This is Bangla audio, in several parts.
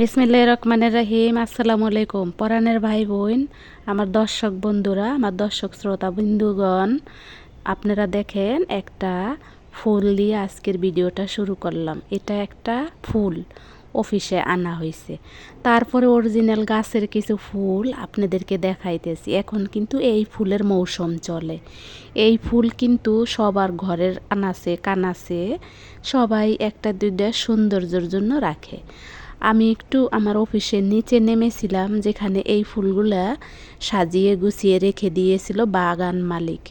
বিসমিল্লাহ রহমানের রাহিম, আসসালামু আলাইকুম। পরাণের ভাই বোন, আমার দর্শক বন্ধুরা, আমার দর্শক শ্রোতা বিন্দুগণ আপনারা দেখেন একটা ফুল দিয়ে আজকের ভিডিওটা শুরু করলাম। এটা একটা ফুল অফিসে আনা হয়েছে। তারপরে অরিজিনাল গাছের কিছু ফুল আপনাদেরকে দেখাইতেছি। এখন কিন্তু এই ফুলের মৌসুম চলে। এই ফুল কিন্তু সবার ঘরের আনাছে কানাছে সবাই একটা দুইটা সৌন্দর্যের জন্য রাখে। আমি একটু আমার অফিসের নিচে নেমেছিলাম, যেখানে এই ফুলগুলা সাজিয়ে গুছিয়ে রেখে দিয়েছিল বাগান মালিক।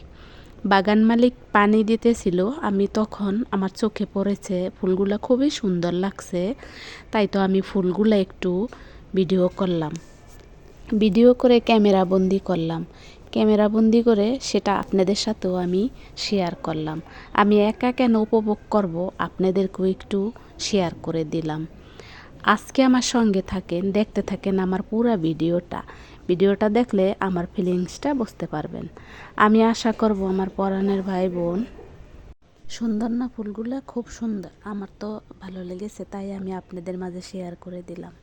বাগান মালিক পানি দিতেছিল। আমি তখন আমার চোখে পড়েছে, ফুলগুলা খুবই সুন্দর লাগছে। তাই তো আমি ফুলগুলা একটু ভিডিও করলাম। ভিডিও করে ক্যামেরা বন্দি করলাম। ক্যামেরা বন্দি করে সেটা আপনাদের সাথেও আমি শেয়ার করলাম। আমি একা কেন উপভোগ করব, আপনাদেরকেও একটু শেয়ার করে দিলাম। আজকে আমার সঙ্গে থাকেন, দেখতে থাকেন আমার পুরা ভিডিওটা। ভিডিওটা দেখলে আমার ফিলিংসটা বুঝতে পারবেন। আমি আশা করব আমার পরাণের ভাই বোন সুন্দর না ফুলগুলো? খুব সুন্দর। আমার তো ভালো লেগেছে, তাই আমি আপনাদের মাঝে শেয়ার করে দিলাম।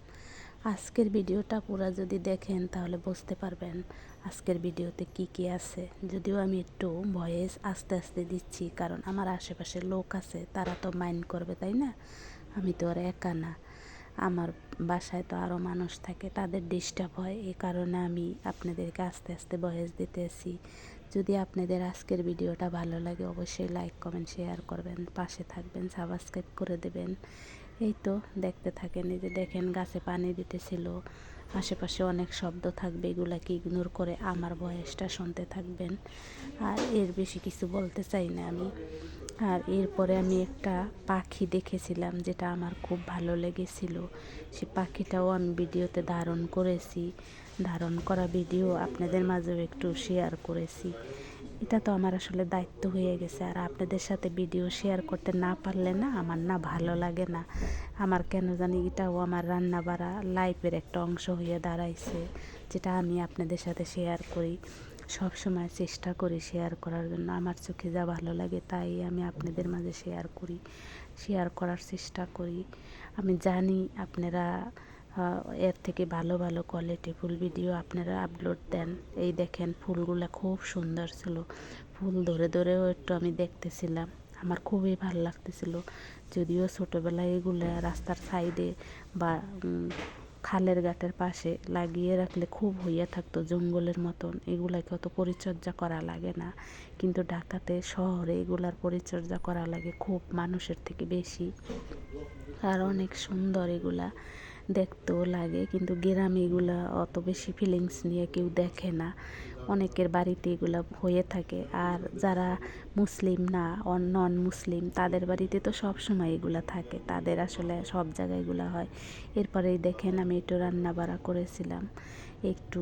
আজকের ভিডিওটা পুরো যদি দেখেন, তাহলে বুঝতে পারবেন আজকের ভিডিওতে কি কি আছে। যদিও আমি একটু ভয়েস আস্তে আস্তে দিচ্ছি, কারণ আমার আশেপাশে লোক আছে, তারা তো মাইন্ড করবে, তাই না? আমি তো আর একা না। আমার বাসায় তো আরও মানুষ থাকে, তাদের ডিস্টার্ব হয়। এই কারণে আমি আপনাদেরকে আস্তে আস্তে বয়স দিতেছি। যদি আপনাদের আজকের ভিডিওটা ভালো লাগে, অবশ্যই লাইক কমেন্ট শেয়ার করবেন। পাশে থাকবেন সাবস্ক্রাইব করে দেবেন। এই তো দেখতে থাকেন, এই যে দেখেন গাছে পানি দিতেছিল। আশেপাশে অনেক শব্দ থাকবে এগুলাকে ইগনোর করে আমার বয়সটা শুনতে থাকবেন? আর এর বেশি কিছু বলতে চাই না আমি। আর এরপরে আমি একটা পাখি দেখেছিলাম যেটা আমার খুব ভালো লেগেছিল। সে পাখিটাও আমি ভিডিওতে ধারণ করেছি। ধারণ করা ভিডিও আপনাদের মাঝেও একটু শেয়ার করেছি। এটা তো আমার আসলে দায়িত্ব হয়ে গেছে। আর আপনাদের সাথে ভিডিও শেয়ার করতে না পারলে না আমার না ভালো লাগে না। আমার কেন জানি এটাও আমার রান্না বাড়া লাইফের একটা অংশ হয়ে দাঁড়াইছে, যেটা আমি আপনাদের সাথে শেয়ার করি। সব সময় চেষ্টা করি শেয়ার করার জন্য। আমার চোখে যা ভালো লাগে তাই আমি আপনাদের মাঝে শেয়ার করি শেয়ার করার চেষ্টা করি। আমি জানি আপনারা এর থেকে ভালো ভালো কোয়ালিটি ফুল ভিডিও আপনারা আপলোড দেন। এই দেখেন ফুলগুলো খুব সুন্দর ছিল। ফুল ধরে ধরেও একটু আমি দেখতেছিলাম। আমার খুবই ভালো লাগতেছিল। যদিও ছোটোবেলায় এগুলো রাস্তার সাইডে বা খালের ঘাটের পাশে লাগিয়ে রাখলে খুব হইয়া থাকতো, জঙ্গলের মতন। এগুলাকে অত পরিচর্যা করা লাগে না। কিন্তু ঢাকাতে, শহরে এগুলার পরিচর্যা করা লাগে খুব মানুষের থেকে বেশি। আর অনেক সুন্দর এগুলা। দেখতেও লাগে, কিন্তু গ্রামে এগুলো অত বেশি ফিলিংস নিয়ে কেউ দেখে না। অনেকের বাড়িতে এগুলো হয়ে থাকে। আর যারা মুসলিম না নন মুসলিম তাদের বাড়িতে তো সব সময় এগুলো থাকে। তাদের আসলে সব জায়গায় এগুলো হয়। এরপরেই দেখেন, আমি একটু রান্না বাড়া করেছিলাম। একটু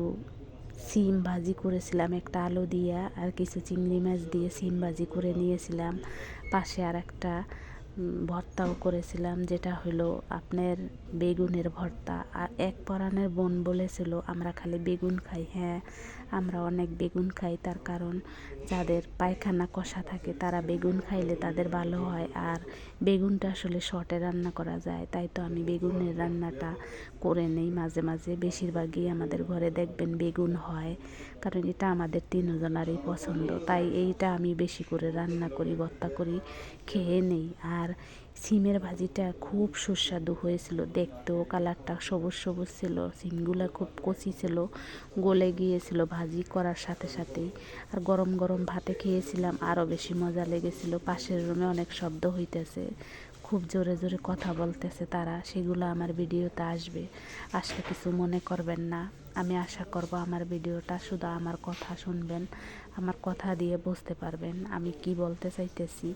সিম ভাজি করেছিলাম, একটা আলু দিয়ে আর কিছু চিংড়ি মাছ দিয়ে সিম ভাজি করে নিয়েছিলাম। পাশে আর একটা ভর্তাও করেছিলাম, যেটা হলো আপনার বেগুনের ভর্তা। আর এক পরাণের বোন বলেছিল, আমরা খালি বেগুন খাই। হ্যাঁ আমরা অনেক বেগুন খাই, তার কারণ যাদের পায়খানা কষা থাকে, তারা বেগুন খাইলে তাদের ভালো হয়। আর বেগুনটা আসলে শর্টে রান্না করা যায়, তাই তো আমি বেগুনের রান্নাটা করে নেই মাঝে মাঝে। বেশিরভাগই আমাদের ঘরে দেখবেন বেগুন হয়, কারণ এটা আমাদের তিনজনারই পছন্দ, তাই এইটা আমি বেশি করে রান্না করি, ভর্তা করি, খেয়ে নেই। আর সিমের ভাজিটা খুব সুস্বাদু হয়েছিল। দেখতেও কালারটা সবুজ সবুজ ছিল, সিমগুলো খুব কচি ছিল, গলে গিয়েছিল ভাজি করার সাথে সাথেই। আর গরম গরম ভাতে খেয়েছিলাম, আরও বেশি মজা লেগেছিল। পাশের রুমে অনেক শব্দ হইতেছে, খুব জোরে জোরে কথা বলতেছে তারা, সেগুলো আমার ভিডিওতে আসবে। আসলে কিছু মনে করবেন না, আমি আশা করব আমার ভিডিওটা শুধু আমার কথা শুনবেন, আমার কথা দিয়ে বুঝতে পারবেন আমি কি বলতে চাইতেছি।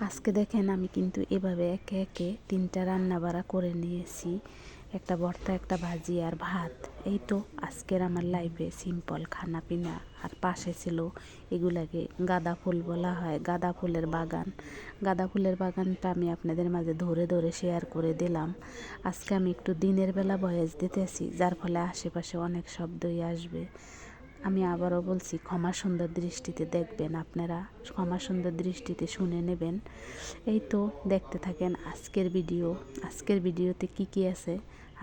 আজকে দেখেন আমি কিন্তু এভাবে একে একে তিনটা রান্না বাড়া করে নিয়েছি। একটা ভর্তা, একটা ভাজি আর ভাত। এই তো আজকের আমার লাইফে সিম্পল খানা পিনা। আর পাশে ছিল এগুলাকে গাঁদা ফুল বলা হয়, গাঁদা ফুলের বাগান। গাঁদা ফুলের বাগানটা আমি আপনাদের মাঝে ধরে ধরে শেয়ার করে দিলাম। আজকে আমি একটু দিনের বেলা বয়স দিতেছি, যার ফলে আশেপাশে অনেক শব্দই আসবে। আমি আবারও বলছি, ক্ষমা সুন্দর দৃষ্টিতে দেখবেন আপনারা। ক্ষমা সুন্দর দৃষ্টিতে শুনে নেবেন। এই তো দেখতে থাকেন আজকের ভিডিও। আজকের ভিডিওতে কি কি আছে?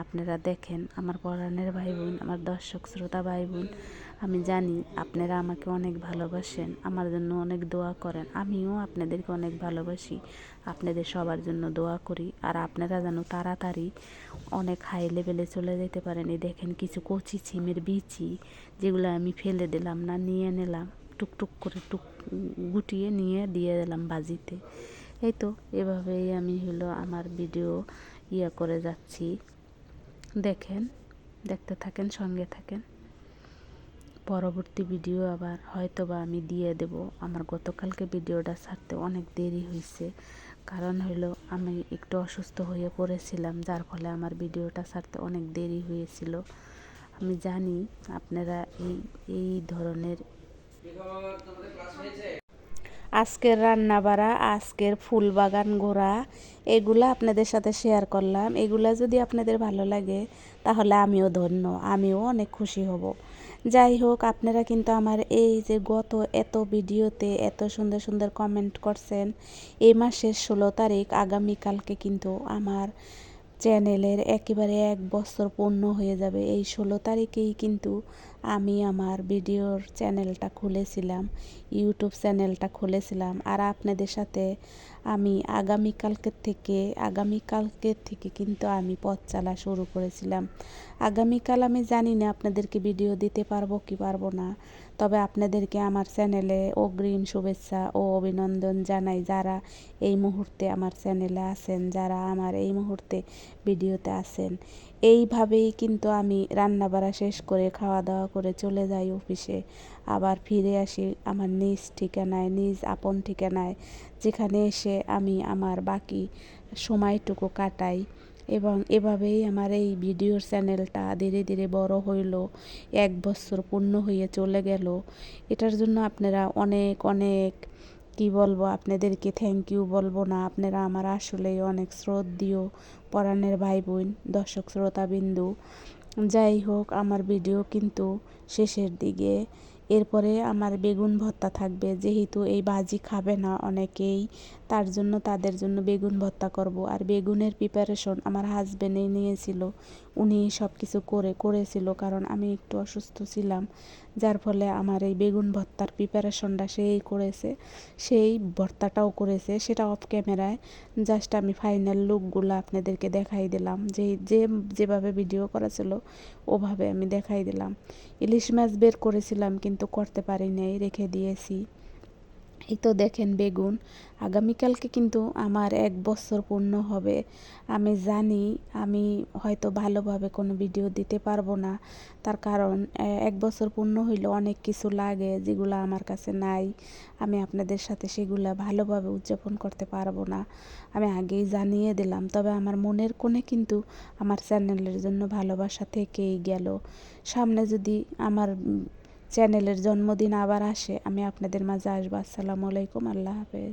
আপনারা দেখেন, আমার পরাণের ভাই বোন আমার দর্শক, শ্রোতা ভাই বোন আমি জানি আপনারা আমাকে অনেক ভালোবাসেন, আমার জন্য অনেক দোয়া করেন, আমিও আপনাদেরকে অনেক ভালোবাসি। আপনাদের সবার জন্য দোয়া করি, আর আপনারা যেন তাড়াতাড়ি অনেক হাই লেভেলে চলে যেতে পারেন। এই দেখেন কিছু কচি ছিমের বিচি, যেগুলো আমি ফেলে দিলাম না, নিয়ে নিলাম, টুকটুক করে টুক, গুটিয়ে নিয়ে দিয়ে দিলাম বাজিতে। এই তো, এভাবেই আমি হলো আমার ভিডিও ইয়া করে যাচ্ছি। দেখেন, দেখতে থাকেন, সঙ্গে থাকেন। পরবর্তী ভিডিও আবার হয়তো বা আমি দিয়ে দেব। আমার গতকালকে ভিডিওটা ছাড়তে অনেক দেরি হয়েছে কারণ হলো আমি একটু অসুস্থ হয়ে পড়েছিলাম, যার ফলে আমার ভিডিওটা ছাড়তে অনেক দেরি হয়েছিল। আমি জানি আপনারা এই এই ধরনের আজকের রান্না বাড়া আজকের ফুল বাগান ঘোরা, এগুলা আপনাদের সাথে শেয়ার করলাম। এগুলা যদি আপনাদের ভালো লাগে, তাহলে আমিও ধন্য, আমিও অনেক খুশি হব। যাই হোক, আপনারা কিন্তু আমার এই যে গত এত ভিডিওতে এত সুন্দর সুন্দর কমেন্ট করছেন, এই মাসের ষোলো তারিখ আগামীকালকে কিন্তু আমার চ্যানেলের একেবারে এক বছর পূর্ণ হয়ে যাবে। এই ষোলো তারিখেই কিন্তু আমি আমার ভিডিওর চ্যানেলটা খুলেছিলাম, ইউটিউব চ্যানেলটা খুলেছিলাম। আর আপনাদের সাথে আমি আগামীকালকের থেকে আগামীকালকের থেকে কিন্তু আমি পথ চালা শুরু করেছিলাম। আগামীকাল আমি জানি না আপনাদেরকে ভিডিও দিতে পারব কি পারব না, তবে আপনাদেরকে আমার চ্যানেলে অগ্রিম শুভেচ্ছা ও অভিনন্দন জানাই যারা এই মুহূর্তে আমার চ্যানেলে আছেন, যারা আমার এই মুহূর্তে ভিডিওতে আছেন। এইভাবেই কিন্তু আমি রান্না বাড়া শেষ করে খাওয়া দাওয়া করে চলে যাই অফিসে। আবার ফিরে আসি আমার নিজ ঠিকানায়, নিজ আপন ঠিকানায়, যেখানে এসে আমি আমার বাকি সময়টুকু কাটাই। এবং এভাবেই আমার এই ভিডিওর চ্যানেলটা ধীরে ধীরে বড় হইল, এক বছর পূর্ণ হয়ে চলে গেল। এটার জন্য আপনারা অনেক অনেক কি বলব? আপনাদেরকে থ্যাংক ইউ বলব না। আপনারা আমার আসলেই অনেক শ্রদ্ধীয় পরাণের ভাই বোন দর্শক শ্রোতাবিন্দু যাই হোক, আমার ভিডিও কিন্তু শেষের দিকে। এরপরে আমার বেগুন ভর্তা থাকবে। যেহেতু এই বাজি খাবে না অনেকেই, তার জন্য তাদের জন্য বেগুন ভর্তা করব। আর বেগুনের প্রিপারেশন আমার হাজবেন্ডই নিয়েছিল। উনি সব কিছু করে, করেছিল কারণ আমি একটু অসুস্থ ছিলাম। যার ফলে আমার এই বেগুন ভর্তার প্রিপারেশনটা সেই করেছে, সেই ভর্তাটাও করেছে। সেটা অফ ক্যামেরায় জাস্ট আমি ফাইনাল লুকগুলো আপনাদেরকে দেখাই দিলাম। যে যে, যেভাবে ভিডিও করা ছিল ওভাবে আমি দেখাই দিলাম। ইলিশ মাছ বের করেছিলাম কিন্তু করতে পারি নাই, রেখে দিয়েছি। এই তো দেখেন বেগুন। আগামীকালকে কিন্তু আমার এক বছর পূর্ণ হবে। আমি জানি আমি হয়তো ভালোভাবে কোনো ভিডিও দিতে পারব না। তার কারণ এক বছর পূর্ণ হইলে অনেক কিছু লাগে যেগুলো আমার কাছে নাই। আমি আপনাদের সাথে সেগুলো ভালোভাবে উদযাপন করতে পারব না। আমি আগেই জানিয়ে দিলাম, তবে আমার মনের কোণে কিন্তু আমার চ্যানেলের জন্য ভালোবাসা থেকেই গেল। সামনে যদি আমার চ্যানেলের জন্মদিন আবার আসে। আমি আপনাদের মাঝে আসব। আসসালামু আলাইকুম। আল্লাহ হাফেজ।